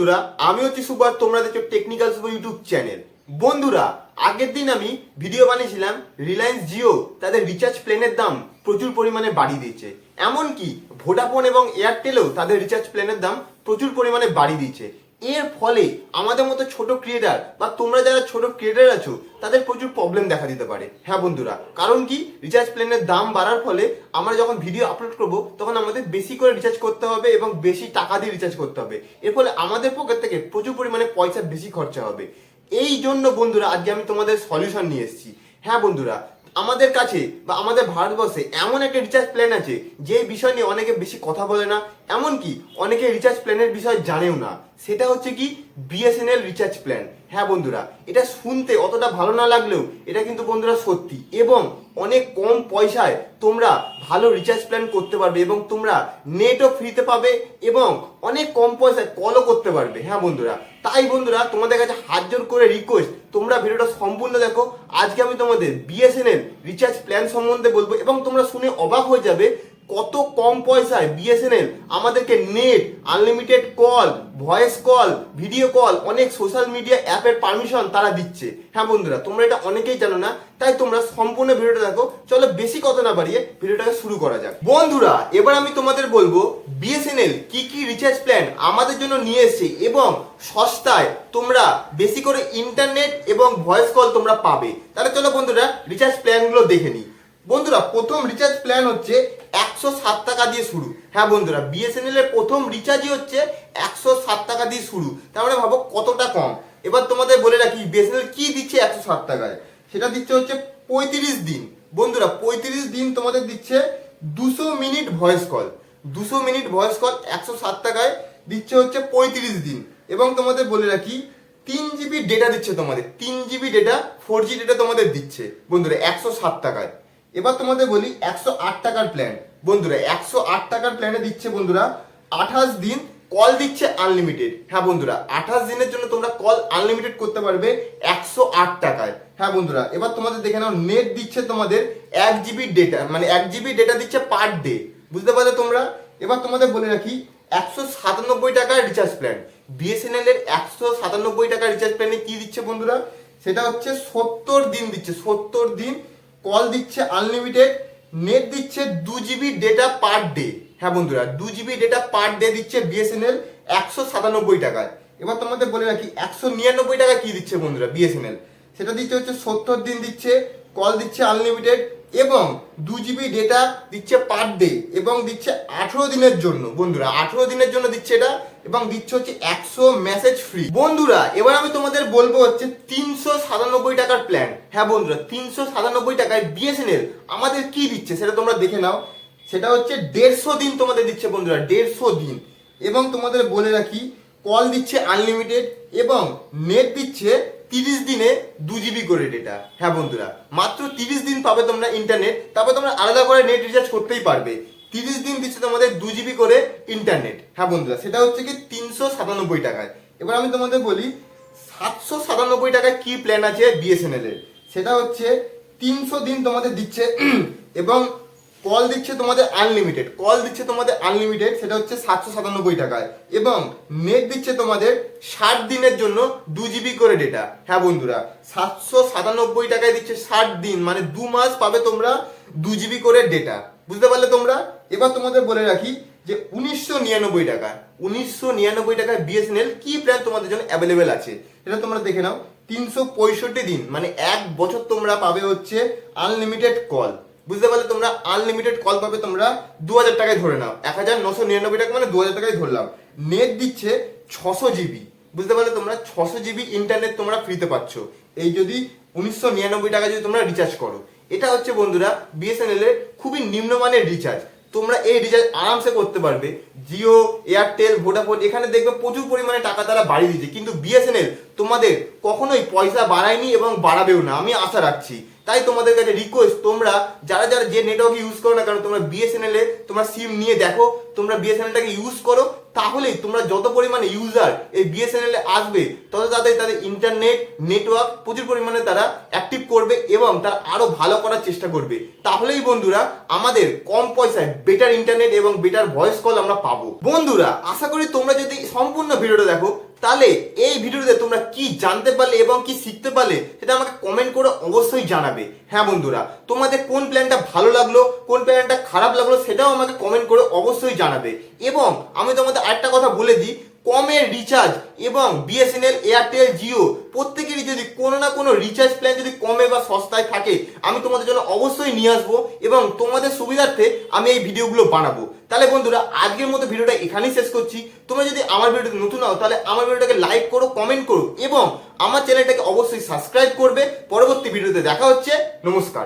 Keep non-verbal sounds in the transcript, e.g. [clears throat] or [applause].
বন্ধুরা আমি হচ্ছি সুপার তোমরা দেখছ টেকনিক্যাল সুপার ইউটিউব চ্যানেল বন্ধুরা, আগের দিন আমি ভিডিও বানিয়েছিলাম রিলায়েন্স জিও তাদের রিচার্জ প্ল্যানের দাম প্রচুর পরিমাণে বাড়িয়ে দিয়েছে। এমনকি ভোডাফোন এবং এয়ারটেলেও তাদের রিচার্জ প্ল্যানের দাম প্রচুর পরিমাণে বাড়িয়ে দিয়েছে। এর ফলে আমাদের মতো ছোট ক্রিয়েটার বা তোমরা যারা ছোট ক্রিয়েটার আছো, তাদের প্রচুর প্রবলেম দেখা দিতে পারে। হ্যাঁ বন্ধুরা, কারণ কি? রিচার্জ প্ল্যানের দাম বাড়ার ফলে আমরা যখন ভিডিও আপলোড করব, তখন আমাদের বেশি করে রিচার্জ করতে হবে এবং বেশি টাকা দিয়ে রিচার্জ করতে হবে। এর ফলে আমাদের পকেট থেকে প্রচুর পরিমাণে পয়সা বেশি খরচা হবে। এই জন্য বন্ধুরা, আজকে আমি তোমাদের সলিউশন নিয়ে এসেছি। হ্যাঁ বন্ধুরা, আমাদের কাছে বা আমাদের ভারতবর্ষে এমন একটা রিচার্জ প্ল্যান আছে, যে বিষয় নিয়ে অনেকে বেশি কথা বলে না। এমনকি অনেকে রিচার্জ প্ল্যানের বিষয় জানেও না। সেটা হচ্ছে কি বিএসএনএল রিচার্জ প্ল্যান হ্যাঁ বন্ধুরা, এটা শুনতে অতটা ভালো না লাগলেও এটা কিন্তু বন্ধুরা সত্যি। এবং অনেক কম পয়সায় তোমরা ভালো রিচার্জ প্ল্যান করতে পারবে এবং তোমরা নেটও ফ্রিতে পাবে এবং অনেক কম পয়সায় কলও করতে পারবে। হ্যাঁ বন্ধুরা, তাই বন্ধুরা তোমাদের কাছে হাত জোর করে রিকোয়েস্ট তোমরা ভিডিওটা সম্পূর্ণ দেখো। আজকে আমি তোমাদের বিএসএনএল রিচার্জ প্ল্যান সম্বন্ধে বলব এবং তোমরা শুনে অবাক হয়ে যাবে কত কম পয়সায় বিএসএনএল আমাদেরকে net unlimited call voice call video call অনেক সোশ্যাল মিডিয়া অ্যাপের পারমিশন তারা দিচ্ছে। হ্যাঁ বন্ধুরা, তোমরা এটা অনেকেই জানো না, তাই তোমরা সম্পূর্ণ ভিডিওটা দেখো। চলো বেশি কথা না বাড়িয়ে ভিডিওটাকে শুরু করা যাক। বন্ধুরা, এবার আমি তোমাদের বলব বিএসএনএল কি কি রিচার্জ প্ল্যান আমাদের জন্য নিয়ে এসেছে এবং সস্তায় তোমরা বেশি করে ইন্টারনেট এবং ভয়েস কল তোমরা পাবে। তাহলে চলো বন্ধুরা রিচার্জ প্ল্যানগুলো দেখে নিই। বন্ধুরা, প্রথম রিচার্জ প্ল্যান হচ্ছে একশো সাত টাকা দিয়ে শুরু। হ্যাঁ বন্ধুরা বিএসএনএল এর প্রথম রিচার্জই হচ্ছে একশো সাত টাকা দিয়ে শুরু। তার মানে ভাবো কতটা কম? এবার তোমাদের বলে রাখি বিএসএনএল কি দিচ্ছে একশো সাত টাকায়? সেটা দিচ্ছে হচ্ছে পঁয়ত্রিশ দিন। বন্ধুরা, পঁয়ত্রিশ দিন তোমাদের দিচ্ছে দুশো মিনিট ভয়েস কল দুশো মিনিট ভয়েস কল একশো সাত টাকায় দিচ্ছে হচ্ছে পঁয়ত্রিশ দিন। এবং তোমাদের বলে রাখি, তিন জিবি ডেটা দিচ্ছে তোমাদের। তিন GB data four G data তোমাদের দিচ্ছে। বন্ধুরা, একশো সাত টাকায়। এবার তোমাদের বলি একশো আট টাকার প্ল্যান বন্ধুরা, একশো আট টাকার প্ল্যানে দিচ্ছে বন্ধুরা, আঠাশ দিন কল দিচ্ছে আনলিমিটেড হ্যাঁ বন্ধুরা, আঠাশ দিনের জন্য তোমরা কল আনলিমিটেড করতে পারবে একশো আট টাকায়। হ্যাঁ বন্ধুরা, এবার তোমাদের দেখে নাও নেট দিচ্ছে তোমাদের এক জিবি ডেটা মানে এক জিবি ডেটা দিচ্ছে পার ডে বুঝতে পারলে তোমরা? এবার তোমাদের বলে রাখি, একশো সাতানব্বই টাকার রিচার্জ প্ল্যান বিএসএনএল এর একশো সাতানব্বই টাকার রিচার্জ প্ল্যানে কি দিচ্ছে বন্ধুরা? সেটা হচ্ছে সত্তর দিন দিচ্ছে, সত্তর দিন কল দিচ্ছে আনলিমিটেড নেট দিচ্ছে দু জিবি ডেটা পার ডে হ্যাঁ বন্ধুরা, দু জিবি ডেটা পার ডে দিচ্ছে বিএসএনএল একশো সাতানব্বই টাকায়। এবার তোমাদের বলে রাখি, একশো নিরানব্বই টাকা কি দিচ্ছে বন্ধুরা বিএসএনএল সেটা দিচ্ছে হচ্ছে সত্তর দিন দিচ্ছে, কল দিচ্ছে আনলিমিটেড এবং দু জিবি ডেটা দিচ্ছে পার ডে এবং দিচ্ছে আঠেরো দিনের জন্য। বন্ধুরা, আঠেরো দিনের জন্য দিচ্ছে এটা এবং দিচ্ছে হচ্ছে একশো মেসেজ ফ্রি বন্ধুরা, এবার আমি তোমাদের বলব হচ্ছে তিনশো সাতানব্বই টাকার প্ল্যান হ্যাঁ বন্ধুরা, তিনশো সাতানব্বই টাকায় বিএসএনএল আমাদের কি দিচ্ছে সেটা তোমরা দেখে নাও। সেটা হচ্ছে দেড়শো দিন তোমাদের দিচ্ছে বন্ধুরা, দেড়শো দিন। এবং তোমাদের বলে রাখি কল দিচ্ছে আনলিমিটেড এবং নেট দিচ্ছে তিরিশ দিনে দু জিবি করে ডেটা হ্যাঁ বন্ধুরা, মাত্র তিরিশ দিন পাবে তোমরা ইন্টারনেট তারপর তোমরা আলাদা করে নেট রিচার্জ করতেই পারবে। তিরিশ দিন দিচ্ছে তোমাদের দু জিবি করে ইন্টারনেট হ্যাঁ বন্ধুরা, সেটা হচ্ছে কি তিনশো সাতানব্বই টাকায়। এবার আমি তোমাদের বলি, সাতশো সাতানব্বই টাকায় কি প্ল্যান আছে বিএসএনএল এর? সেটা হচ্ছে তিনশো দিন তোমাদের দিচ্ছে, [clears throat] এবং কল দিচ্ছে তোমাদের আনলিমিটেড কল দিচ্ছে তোমাদের আনলিমিটেড সেটা হচ্ছে সাতশো সাতানব্বই টাকায়। এবং নেট দিচ্ছে তোমাদের ষাট দিনের জন্য দু জিবি করে ডেটা হ্যাঁ বন্ধুরা, সাতশো সাতানব্বই টাকায় দিচ্ছে ষাট দিন মানে দু মাস পাবে তোমরা দু জিবি করে ডেটা বুঝতে পারলে তোমরা? এবার তোমাদের বলে রাখি যে উনিশশো নিরানব্বই টাকা, উনিশশো নিরানব্বই টাকায় বিএসএনএল কি প্ল্যান তোমাদের জন্য অ্যাভেলেবেল আছে? এটা তোমরা দেখে নাও। তিনশো পঁয়ষট্টি দিন মানে এক বছর তোমরা পাবে হচ্ছে আনলিমিটেড কল বুঝতে পারলে তোমরা আনলিমিটেড কল পাবে তোমরা দু হাজার টাকায় ধরে নাও। এক হাজার নশো নিরানব্বই টাকা মানে দু হাজার টাকায় ধরলাম। নেট দিচ্ছে ছশো জিবি বুঝতে পারলে তোমরা ছশো জিবি ইন্টারনেট তোমরা ফ্রিতে পাচ্ছ। এই যদি উনিশশো নিরানব্বই টাকা যদি তোমরা রিচার্জ করো। এটা হচ্ছে বন্ধুরা বিএসএনএল এর খুবই নিম্নমানের রিচার্জ তোমরা এই রিচার্জ আরামসে করতে পারবে। জিও এয়ারটেল ভোডাফোন এখানে দেখবে প্রচুর পরিমাণে টাকা তারা বাড়িয়ে দিচ্ছে কিন্তু বিএসএনএল তোমাদের কখনোই পয়সা বাড়ায়নি এবং বাড়াবেও না। আমি আশা রাখছি। তাই তোমাদের কাছে রিকোয়েস্ট তোমরা যারা যারা যে নেটওয়ার্ক ইউজ করো না কারণ তোমরা বিএসএনএল এ তোমরা সিম নিয়ে দেখো, তোমরা বিএসএনএলটাকে ইউজ করো, তাহলেই তোমরা যত পরিমাণে ইউজার এই বিএসএনএল এ আসবে, তত তাদের তাদের ইন্টারনেট নেটওয়ার্ক প্রচুর পরিমাণে তারা অ্যাক্টিভ করবে এবং তারা আরও ভালো করার চেষ্টা করবে। তাহলেই বন্ধুরা, আমাদের কম পয়সায় বেটার ইন্টারনেট এবং বেটার ভয়েস কল আমরা পাবো। বন্ধুরা, আশা করি তোমরা যদি সম্পূর্ণ ভিডিওটা দেখো তাহলে এই ভিডিওতে তোমরা কি জানতে পারলে এবং কি শিখতে পারলে সেটা আমাকে কমেন্ট করে অবশ্যই জানাবে। হ্যাঁ বন্ধুরা, তোমাদের কোন প্ল্যানটা ভালো লাগল, কোন প্ল্যানটা খারাপ লাগল সেটাও আমাকে কমেন্ট করে অবশ্যই জানাবে। এবং আমি তোমাদের আরেকটা কথা বলে দিই কমের রিচার্জ এবং বিএসএনএল এয়ারটেল জিও প্রত্যেকেরই যদি কোনো না কোনো রিচার্জ প্ল্যান যদি কমে বা সস্তায় থাকে, আমি তোমাদের জন্য অবশ্যই নিয়ে আসব এবং তোমাদের সুবিধার্থে আমি এই ভিডিওগুলো বানাবো। তাহলে বন্ধুরা, আজকের মতো ভিডিওটা এখানেই শেষ করছি। তোমরা যদি আমার ভিডিওতে নতুন হও তাহলে আমার ভিডিওটাকে লাইক করো কমেন্ট করো এবং আমার চ্যানেলটাকে অবশ্যই সাবস্ক্রাইব করবে। পরবর্তী ভিডিওতে দেখা হচ্ছে। নমস্কার।